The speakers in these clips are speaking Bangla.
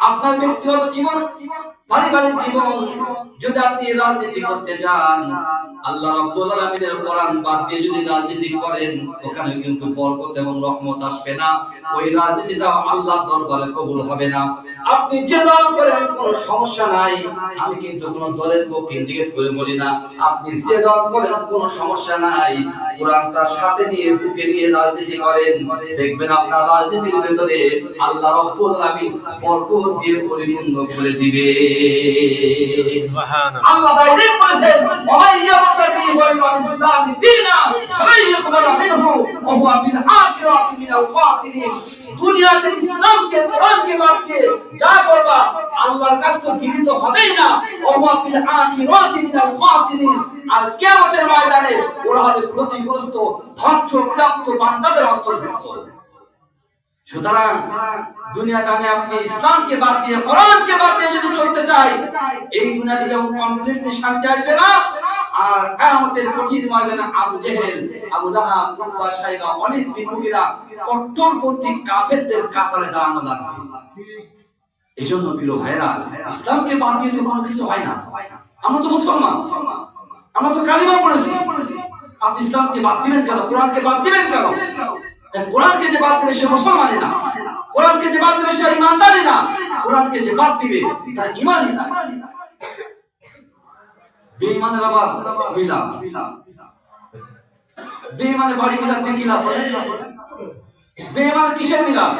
আপনার ব্যক্তিগত জীবন, পারিবারিক জীবন, যদি আপনি রাজনীতি করতে চান, আল্লাহ রাব্বুল আলামিনের কোরআন বাদ দিয়ে যদি রাজনীতি করেন, ওখানে কিন্তু বরকত এবং রহমত আসবে না। ওই রাজনীতিটা আল্লাহর দরবারে কবুল হবে না। আপনি যে দল করেন কোনো সমস্যা নাই আমি কিন্তু কোনো দলের পক্ষে ইন্ডিকেট করে বলি না। আপনি যে দল করেন কোনো সমস্যা নাই কোরআনটা সাথে নিয়ে বুকে নিয়ে রাজনীতি করেন। দেখবেন আপনার রাজনীতির ভেতরে আল্লাহ রাব্বুল আলামিন বরকত দিয়ে পরিপূর্ণ করে দিবে। আল্লাহ বাইরে বলেছেন ওমাই ইয়াবতাগি ওয়াল ইসলাম দীনা ফালাই মিনহু ওয়া হুয়া ফিল আখিরাতি মিনাল খাসিরিন। দুনিয়াতে ইসলামকে কোরআনকে বাদ দিয়ে যা করবা আল্লাহর কাছে তো গৃহীত হবেই না। ওয়া হুয়া ফিল আখিরাতি মিনাল খাসিরিন। আর কিয়ামতের ময়দানে ওরা হবে ক্ষতিগ্রস্ত, ধ্বংসপ্রাপ্ত বান্দাদের অন্তর্ভুক্ত। সুতরাং দুনিয়াতে আমি আপনি ইসলামকে বাদ দিয়ে, কোরআনকে বাদ দিয়ে যদি চলতে চাই, এই দুনিয়াতে যেমন কমপ্লিটলি শান্তি আসবে না, আর কিয়ামতের কঠিন ময়দানে Abu Jahl, Abu Lahab Utba Shaiba অনেক বিমুখীরা কট্টরপন্থী কাফেরদের কাতারে দাঁড়ানো লাগবে। এই জন্য প্রিয় ভাইরা ইসলামকে বাদ দিয়ে তো কোনো কিছু হয় না। আমরা তো মুসলমান। আমরা তো কালিমা পড়েছি। আপনি ইসলামকে বাদ দিবেন কেন? কোরআনকে বাদ দিবেন কেন? কোরআনকে যে বাদ দিবে সে মুসলমানই না। কোরআনকে যে বাদ দিবে সে ইমানদারই না। কোরআনকে যে বাদ দিবে, তার ইমানই না বেঈমানের আবার মিলাপ বেঈমানের বাড়ি মিলাপ দিয়ে লাভ হয় বেঈমানের কিসের মিলাপ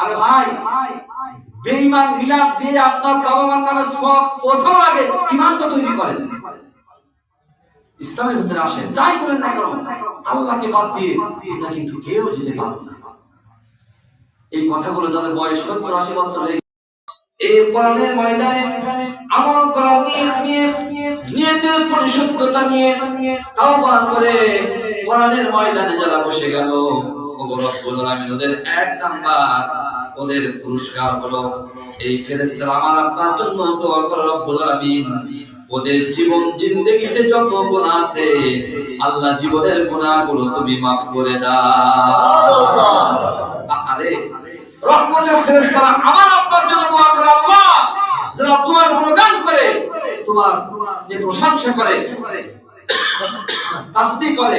আরে ভাই, বেঈমান মিলাপ দিয়ে আপনার বাবা মার নামে সব পৌঁছানোর আগে ইমানটা তৈরি করেন। ইসলামের ভিতরে আসেন, যাই করেন না কেন, আল্লাহকে বাদ দিয়ে আমরা কিন্তু কেউ যেতে পারব না। এই কথাগুলো যাদের বয়স সত্তর, আশি বছর হয়ে এই কোরআনের ময়দানে আমল করার নিয়ত নিয়ে, নিয়তের পরিশুদ্ধতা নিয়ে তাওবা করে কোরআনের ময়দানে যারা বসে গেল রব্বুল আলামিন ওদের এক নাম্বার। ওদের পুরস্কার হলো এই ফেরেশতারা আমার আপনার জন্য দোয়া করে রব্বুল আলামিন। ওদের জীবন জিন্দেগিতে যত গুনাহ আছে আল্লাহ জীবনের গুনাহগুলো তুমি মাফ করে দাও। আরে রহমতের ফেরেশতারা আমার আপনার জন্য দোয়া করে আল্লাহ। যারা তোমার গুণগান করে তোমার যে প্রশংসা করে তাসবিহ করে?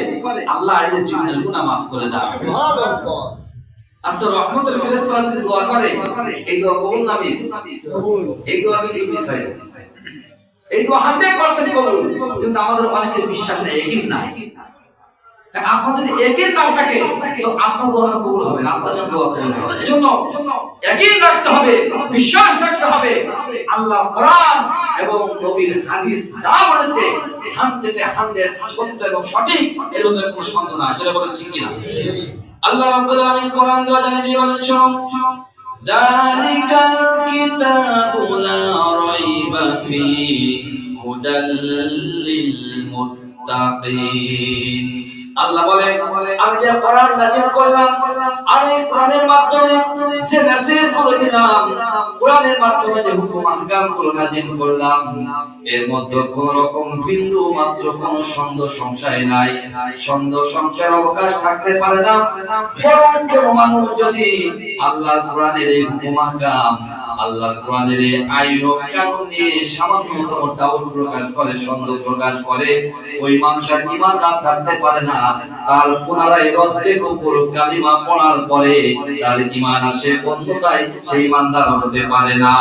আল্লাহ এদের জীবনের গুনাহ মাফ করে দাও। আচ্ছা রহমতের ফেরেশতারা যদি দোয়া করে এই দোয়া কবুল না মিস? এই দোয়া কিন্তু মিস হয়। এই দোয়া হান্ড্রেড পার্সেন্ট কবুল। কিন্তু আমাদের অনেকের বিশ্বাস নেই একিন নাই আপনার যদি একিন না থাকে তো আপনার দোয়া তো কবুল হবে না আপনার জন্য দোয়া কবুল হবে এজন্য একিন রাখতে হবে বিশ্বাস রাখতে হবে। আল্লাহ কোরআন এবং নবীর হাদিস যা বলেছে হামদেতে হামদের সত্য এবং সঠিক, এর মধ্যে কোনো সন্দেহ না যেটা বলেন, ঠিক কিনা? আল্লাহ রাব্বুল আলামিন কোরআন দ্বারা জানিয়ে দিয়ে বলেছেন শোনো। দালিকাল কিতাবু লা রাইবা ফি হুদাল লিল মুত্তাকিন। আল্লাহ বলে আমি যে কোরআন নাজিল করলাম, আর কোরআনের মাধ্যমে যে মেসেজগুলো দিলাম, কোরআনের মাধ্যমে যে হুকুম আহকামগুলো নাজিল করলাম, এর মধ্যে কোন রকম বিন্দু মাত্র কোন সন্দেহ সংশয় নাই। সন্দেহ সংশয়ের অবকাশ থাকতে পারে না। কোন মানুষ যদি আল্লাহর কোরআনের এই হুকুম আহকাম আল্লাহর কোরআনের আইন ও কানুন নিয়ে সামান্যতম ডাউট প্রকাশ করে, সন্দেহ প্রকাশ করে, ওই মানুষের থাকতে পারে না। তার পুনরায় রদ্দে কুফর কালিমা পড়ার পরে তার ইমান আসে অন্যতায় সেই ইমানদার হতে পারে না।